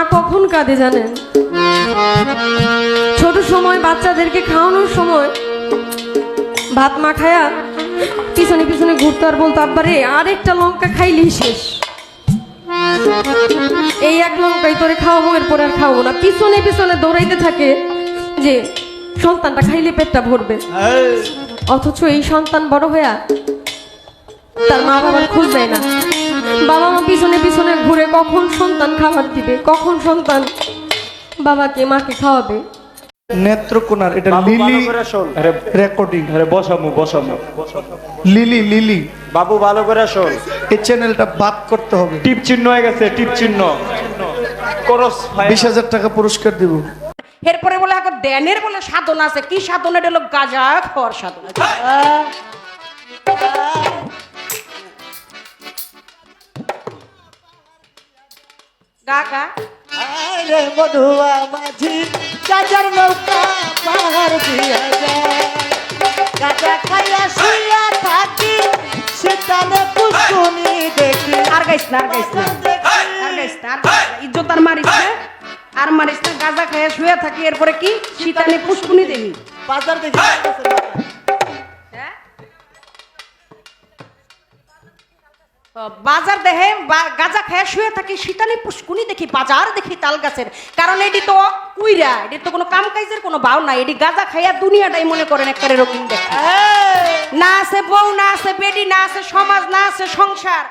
মা কখন কাঁদে জানেন? ছোট সময় বাচ্চাদেরকে খাওয়ানোর সময় ভাত মাখায়া পিছনে পিছনে ঘুরতো আর বলতো আব্বারে আরেকটা লঙ্কা খাইলেই শেষ। এই এক লঙ্কাই তোরে খাওয়াবো, এরপর আর খাওয়াবো না। পিছনে পিছনে দৌড়াইতে থাকে যে, সন্তানটা খাইলে পেটটা ভরবে। অথচ এই সন্তান বড় হইয়া তার মা বাবার খোঁজ দেয় না। বাবা মা পিছনে পিছনে ঘুরে কখন সন্তান খাবার দিবে? কখন সন্তান বাবাকে মাকে খাওয়াবে? নেত্রকোনার এটা লিলি রেকর্ডিং আরে বসামু বসামু লিলি লিলি। বাবু ভালো করে শোন। এই চ্যানেলটা বাদ করতে হবে। টিপ চিহ্ন হয়ে গেছে টিপ চিহ্ন। করস ভাই। বিশ হাজার টাকা পুরস্কার দিব। এরপরে বলে এখন দেনের বলে সাধন আছে। কি সাধন? এটা হলো গাজা খাওয়ার সাধন। গা আরে মধুয়া মাঝি গাজার নৌকা পাহাড় দিয়া যায়। গাজা খাইয়া শুইয়া থাকি সেখানে পুষ্কুনি দেখি। আর গাইস না আর গাইস না। আর গাইস না। ইজ্জত আর মারিস না। আর মারিস না গাজা খেয়ে শুয়ে থাকি এরপরে কি? শীতানে পুষ্কুনি দেবি বাজার দেখি। বাজার দেহে গাজা খেয়ে শুয়ে থাকি শীতালি পুষ্কুনি দেখি বাজার দেখি তাল গাছের। কারণ এটি তো কুইরা এটি তো কোনো কাম কাজের কোনো ভাও নাই এটি গাজা খাইয়া দুনিয়াটাই মনে করেন একটা রকম দেখে না আছে বউ না আছে বেডি না আছে সমাজ না আছে সংসার।